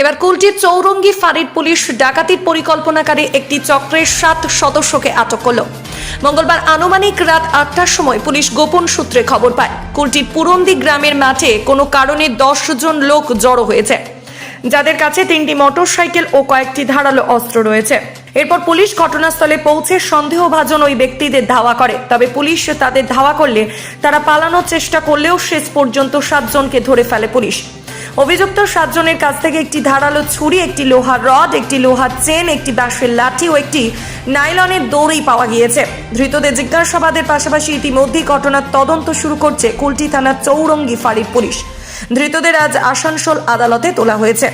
এবার কুলটির চৌরঙ্গি, ফাঁড়ির পুলিশ ডাকাতির পরিকল্পনাকারী একটি চক্রের সাত সদস্যকে আটক করল। মঙ্গলবার আনুমানিক রাত আটটার সময় পুলিশ গোপন সূত্রে খবর পায় কুলটির পুরন্দি গ্রামের মাঠে কোনো কারণে দশ জন লোক জড়ো হয়েছে। যাদের কাছে তিনটি মোটরসাইকেল ও কয়েকটি ধারালো অস্ত্র রয়েছে। এরপর পুলিশ ঘটনাস্থলে পৌঁছে সন্দেহভাজন ওই ব্যক্তিদের ধাওয়া করে। তবে পুলিশ তাদের ধাওয়া করলে তারা পালানোর চেষ্টা করলেও শেষ পর্যন্ত সাতজনকে ধরে ফেলে পুলিশ। অভিযুক্ত সাতজনের কাছ থেকে একটি ধারালো ছুরি, একটি লোহার রড, একটি লোহার চেন, একটি বাঁশের লাঠি ও একটি নাইলনের দড়ি পাওয়া গিয়েছে। ধৃতদের জিজ্ঞাসাবাদের পাশাপাশি ইতিমধ্যেই ঘটনার তদন্ত শুরু করছে কুলটি থানার চৌরঙ্গি ফাঁড়ির পুলিশ। ধৃতদের আজ আসানসোল আদালতে তোলা হয়েছে।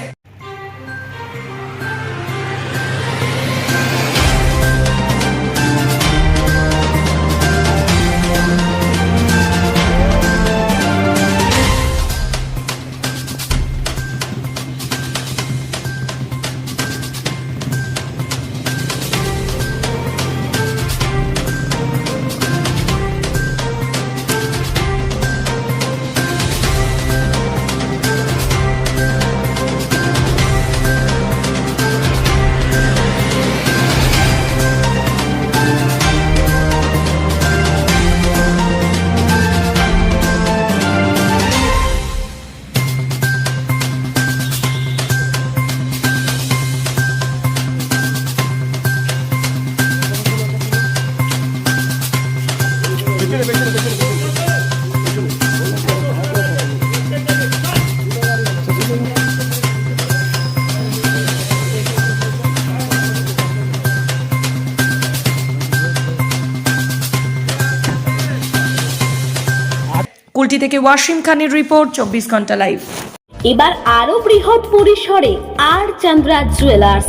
কুলটি থেকে ওয়াসিম খানের রিপোর্ট, চব্বিশ ঘণ্টা লাইভ। এবার আরও বৃহৎ পরিসরে আর চন্দ্রা জুয়েলার্স।